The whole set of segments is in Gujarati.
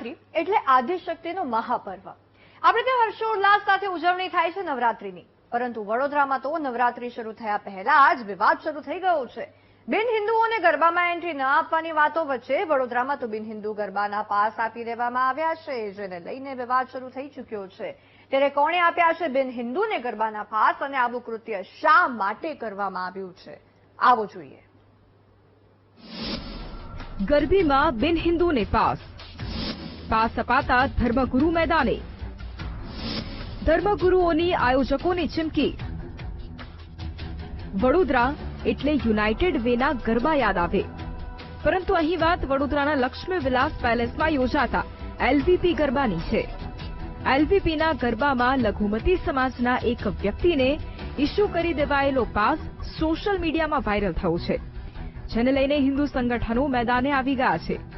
નવરાત્રી એટલે આદ્યશક્તિનો મહાપર્વ. આપણે ત્યાં હર્ષોલ્લાસ સાથે ઉજવણી થાય છે નવરાત્રીની. પરંતુ વડોદરામાં તો નવરાત્રી શરૂ થયા પહેલા જ વિવાદ શરૂ થઈ ગયો છે. બિન હિન્દુઓને ગરબામાં એન્ટ્રી ન આપવાની વાતો વચ્ચે વડોદરામાં તો બિન હિન્દુ ગરબાના પાસ આપી દેવામાં આવ્યા છે, જેને લઈને વિવાદ શરૂ થઈ ચૂક્યો છે. ત્યારે કોણે આપ્યા છે બિન હિન્દુને ગરબાના પાસ અને આવું કૃત્ય શા માટે કરવામાં આવ્યું છે? આવો જોઈએ. ગરબીમાં બિન હિન્દુને પાસ. પાસ અપાતા ધર્મગુરુ મેદાને. ધર્મગુરુઓની આયોજકોની ચીમકી. વડોદરા એટલે યુનાઇટેડ વેના ગરબા યાદ આવે. પરંતુ અહીં વાત વડોદરાના લક્ષ્મી વિલાસ પેલેસમાં યોજાતા એલવીપી ગરબાની છે. એલવીપીના ગરબામાં લઘુમતી સમાજના એક વ્યક્તિને ઇસ્યુ કરી દેવાયેલો પાસ સોશિયલ મીડિયામાં વાયરલ થયો છે. જેને લઈને હિન્દુ સંગઠનો મેદાને આવી ગયા છે.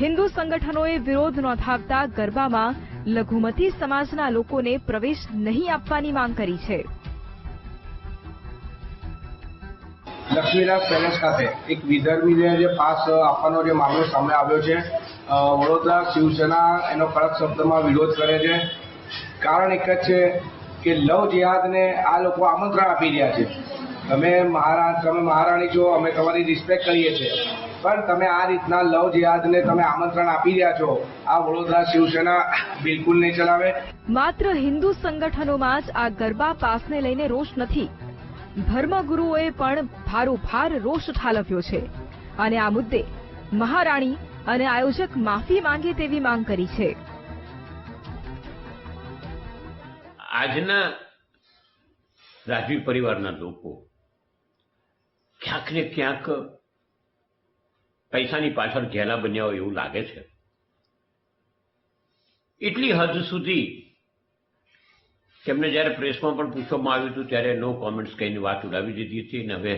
હિન્દુ સંગઠનોએ વિરોધ નોંધાવતા ગરબામાં લઘુમતી સમાજના લોકોને પ્રવેશ નહીં આપવાની માંગ કરી છે. લક્ષ્મીનાથ પેલેસ ખાતે એક વિધર્મીને જે પાસ આપવાનો જે મામલો સામે આવ્યો છે વડોદરા શિવસેના એનો કડક શબ્દમાં વિરોધ કરે છે. કારણ એક જ છે કે લવ જેહાદને આ લોકો આમંત્રણ આપી રહ્યા છે. તમે મહારાજ તમે મહારાણી છો, અમે તમારી રિસ્પેક્ટ કરીએ છીએ. પણ તમે આ રીતના લવ જિહાદને તમે આમંત્રણ આપી રહ્યા છો. આ વડોદરા શિવસેના બિલકુલ નહીં ચલાવે. માત્ર હિન્દુ સંગઠનોમાં જ આ ગરબા પાસને લઈને રોષ નથી. ધર્મગુરુઓએ પણ ભારોભાર રોષ ઠાલવ્યો છે. અને આ મુદ્દે મહારાણી અને આયોજક માફી માંગે તેવી માંગ કરી છે. આજના રાજવી પરિવારના લોકો ક્યાંક ને ક્યાંક પૈસાની પાછળ ઘેલા બન્યા હોય એવું લાગે છે. એટલી હદ સુધી તેમને જ્યારે પ્રેસમાં પણ પૂછવામાં આવ્યું હતું, ત્યારે નો કોમેન્ટ્સ કહીને વાત ઉડાવી દીધી હતી અને હવે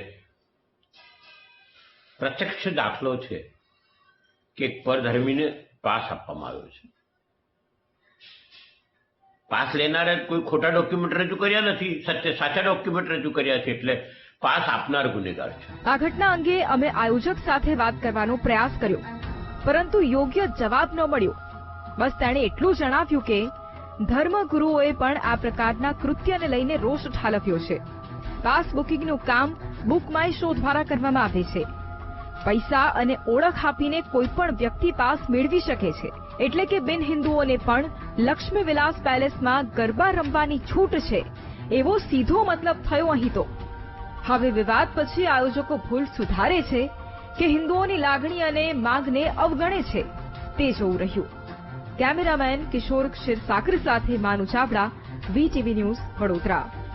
પ્રત્યક્ષ દાખલો છે કે એક પરધર્મીને પાસ આપવામાં આવ્યો છે. પાસ લેનારે કોઈ ખોટા ડોક્યુમેન્ટ રજૂ કર્યા નથી, સત્ય સાચા ડોક્યુમેન્ટ રજૂ કર્યા છે, એટલે પાસ આપનાર ગુનેગાર છે. આ ઘટના અંગે અમે આયોજક સાથે વાત કરવાનો પ્રયાસ કર્યો, પરંતુ યોગ્ય જવાબ ન મળ્યો. બસ તેણે એટલું જણાવ્યું કે, ધર્મગુરુઓએ પણ આ પ્રકારના કૃત્યને લઈને રોષ ઠાલવ્યો છે. પાસ બુકિંગનું કામ બુક માય શો દ્વારા કરવામાં આવે છે. પૈસા અને ઓળખ આપીને કોઈ પણ વ્યક્તિ પાસ મેળવી શકે છે. એટલે કે બિન હિન્દુઓને પણ લક્ષ્મી વિલાસ પેલેસમાં ગરબા રમવાની છૂટ છે. એવો સીધો મતલબ થયો અહીં તો. હવે વિવાદ પછી આયોજકો ભૂલ સુધારે છે કે હિન્દુઓની લાગણી અને માંગને અવગણે છે, તે જોવું રહ્યું. કેમેરામેન કિશોર ક્ષીરસાગર સાથે માનુ ચાવડા, વીટીવી ન્યૂઝ વડોદરા.